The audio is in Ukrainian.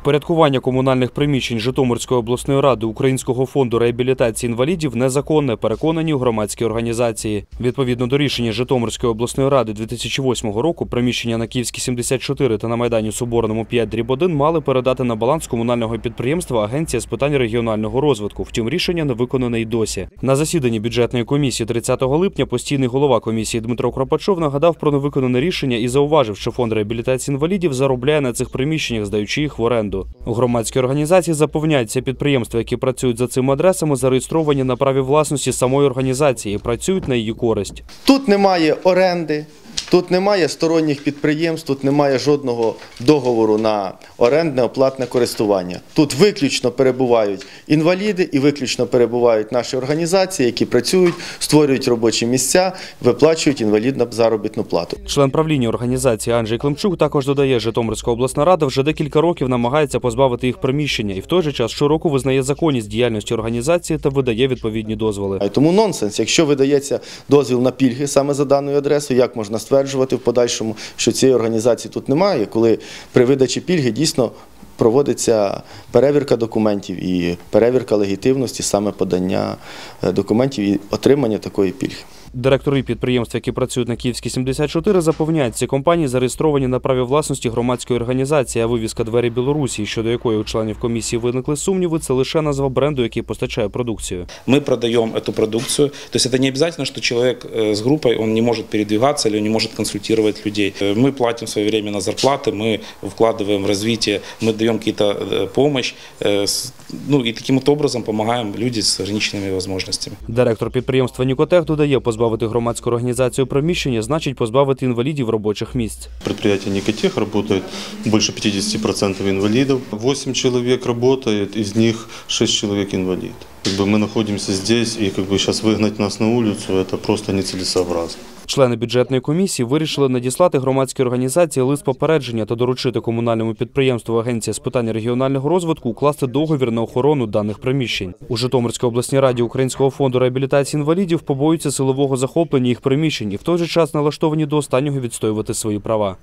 Впорядкування комунальних приміщень Житомирської обласної ради Українського фонду реабілітації інвалідів незаконне, переконані у громадській організації. Відповідно до рішення Житомирської обласної ради 2008 року, приміщення на Київській 74 та на Майдані Соборному 5 дріб 1 мали передати на баланс комунального підприємства Агенція з питань регіонального розвитку. Втім, рішення не виконане й досі. На засіданні бюджетної комісії 30 липня постійний голова комісії Дмитро Кропачов нагадав про невиконане рішення і зауважив, що фонд реабілітації інвалідів заробляє на цих приміщеннях, здаючи їх в оренду. У Громадські організації запевняються, підприємства, які працюють за цими адресами, зареєстровані на праві власності самої організації і працюють на її користь. Тут немає оренди, тут немає сторонніх підприємств, тут немає жодного договору на орендне оплатне користування. Тут виключно перебувають інваліди і виключно перебувають наші організації, які працюють, створюють робочі місця, виплачують інвалідну заробітну плату. Член правління організації Анджей Климчук також додає, Житомирська обласна рада вже декілька років намагається позбавити їх приміщення і в той же час щороку визнає законність діяльності організації та видає відповідні дозволи. Тому нонсенс, якщо видається дозвіл на пільги саме за даною адресою, як можна стверджувати в подальшому, що цієї організації тут немає, коли при видачі пільги дійсно проводиться перевірка документів і перевірка легітимності саме подання е, документів і отримання такої пільги. Директори підприємств, які працюють на Київській 74, запевняють, ці компанії зареєстровані на праві власності громадської організації, а вивіска двері Білорусі, щодо якої у членів комісії виникли сумніви, це лише назва бренду, який постачає продукцію. мы продаем эту продукцию. То есть это не обязательно, что человек э, с группой, он не может передвигаться или он не может консультировать людей. Э, Мы платим своевременно зарплаты, мы вкладываем в развитие, мы даем какие-то э, помощь, э, с- ну и таким вот образом помогаем людям с ограниченными возможностями. Директор підприємства Нікотех додає, позбавити громадську організацію приміщення значить позбавити інвалідів робочих місць. Предприятие Никотех работает больше 50% инвалидов. 8 человек работает, из них 6 человек инвалид. Как бы мы находимся здесь, и как бы сейчас выгнать нас на улицу, это просто нецелесообразно. Члени бюджетної комісії вирішили надіслати громадській організації лист попередження та доручити комунальному підприємству Агенція з питань регіонального розвитку укласти договір на охорону даних приміщень. У Житомирській обласній раді Українського фонду реабілітації інвалідів побоюються силового захоплення їх приміщень і в той же час налаштовані до останнього відстоювати свої права.